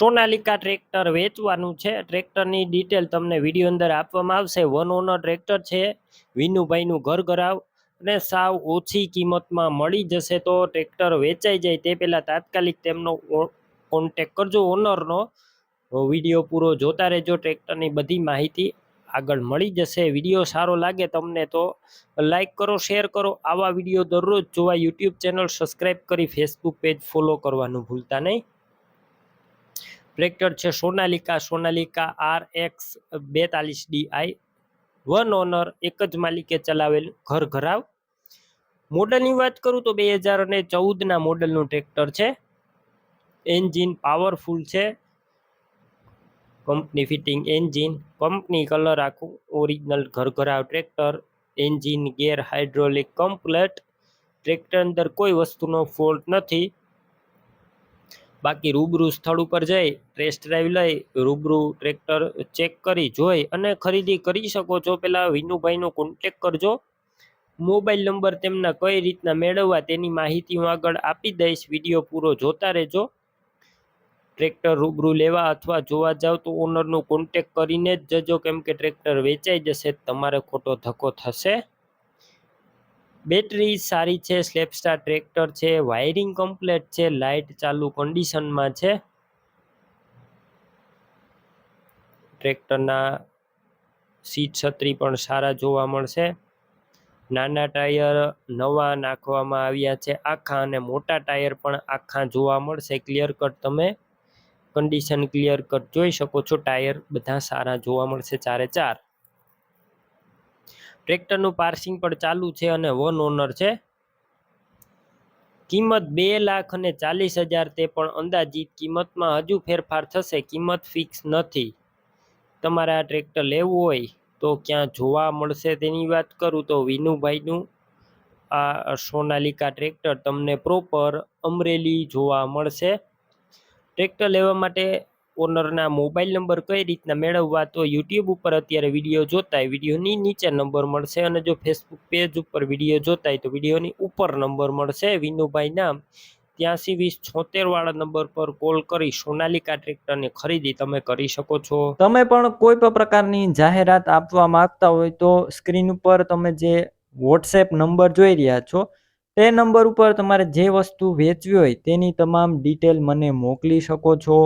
Sonalika tractor વેચવાનું છે. ટ્રેક્ટરની ડિટેલ તમને વીડિયો અંદર આપવામાં આવશે. વન ઓનર ટ્રેક્ટર છે. વિનુભાઈનું ઘર ઘરાવ અને સાવ ઓછી કિંમતમાં મળી જશે તો ટ્રેક્ટર વેચાઈ જાય. તે પહેલાં તાત્કાલિક તેમનો કોન્ટેક કરજો ઓનરનો વીડિયો પૂરો જોતા રહેજો. ટ્રેક્ટરની બધી માહિતી આગળ મળી જશે. વીડિયો સારો લાગે તમને તો લાઈક કરો શેર કરો. આવા વીડિયો દરરોજ જોવા યુટ્યુબ ચેનલ સબસ્ક્રાઈબ કરી ફેસબુક પેજ ફોલો કરવાનું ભૂલતા નહીં. ટ્રેક્ટર છે સોનાલિકા સોનાલિકા આર એક્સ બેતાલીસ ડીઆઈ વન ઓનર, એક જ માલિકે ચલાવેલ ઘર ઘરાવ. મોડલની વાત કરું તો બે હજાર અને ચૌદના મોડલનું ટ્રેક્ટર છે. એન્જિન પાવરફુલ છે. Company fitting engine, company colour આખું original ઘરઘરાવ tractor, engine gear hydraulic complete. Tractor અંદર કોઈ વસ્તુનો ફોલ્ટ નથી. બાકી રૂબરૂ સ્થળ ઉપર જઈ ટેસ્ટ ડ્રાઈવ લઈ, રૂબરૂ ટ્રેક્ટર ચેક કરી, જોઈ અને ખરીદી કરી શકો છો. પહેલાં વિનુભાઈનો કોન્ટેક કરજો. મોબાઈલ નંબર તેમના કઈ રીતના મેળવવા તેની માહિતી હું આગળ આપી દઈશ. વીડિયો પૂરો જોતા રહેજો. ટ્રેક્ટર રૂબરૂ લેવા અથવા જોવા જાવ તો ઓનરનો કોન્ટેક કરીને જ જજો. કેમ કે ટ્રેક્ટર વેચાઈ જશે, તમારે ખોટો ધક્કો થશે. બેટરી સારી છે સ્લેપસ્ટાર ટ્રેક્ટર છે વાયરિંગ કમ્પ્લેટ છે લાઇટ ચાલુ કન્ડિશનમાં છે. ટ્રેક્ટરના સીટ છત્રી પણ સારા જોવા મળશે. નાના ટાયર નવા નાખવામાં આવ્યા છે, આખા અને મોટા ટાયર પણ આખા જોવા મળશે. ક્લિયર કટ તમે કન્ડિશન ક્લિયર કટ જોઈ શકો છો ટાયર બધા સારા જોવા મળશે, ચારે ચાર. ટ્રેક્ટરનું પાર્સિંગ પણ ચાલુ છે અને વન ઓનર છે. કિંમત બે લાખ અને ચાલીસ હજાર તે પણ અંદાજિત કિંમતમાં હજુ ફેરફાર થશે, કિંમત ફિક્સ નથી. તમારે આ ટ્રેક્ટર લેવું હોય તો ક્યાં જોવા મળશે તેની વાત કરું તો વિનુભાઈનું આ સોનાલિકા ટ્રેક્ટર તમને પ્રોપર અમરેલી જોવા મળશે. ટ્રેક્ટર લેવા માટે ઓનરના મોબાઈલ નંબર કઈ રીતના મેળવવા તો યુટ્યુબ ઉપર અત્યારે વીડિયો જોતા વિડીયોની નીચે નંબર મળશે અને જો ફેસબુક પેજ ઉપર વીડિયો જોતા હોય તો વિડીયોની ઉપર નંબર મળશે. વિનુભાઈ નામ ત્યાંસી વીસ છોતેર વાળા નંબર પર કોલ કરી સોનાલિકા ટ્રેક્ટરની ખરીદી તમે કરી શકો છો. તમે પણ કોઈ પણ પ્રકારની જાહેરાત આપવા માંગતા હોય તો સ્ક્રીન ઉપર તમે જે વોટ્સએપ નંબર જોઈ રહ્યા છો, તે નંબર ઉપર તમારે જે વસ્તુ વેચવી હોય તેની તમામ ડિટેલ મને મોકલી શકો છો.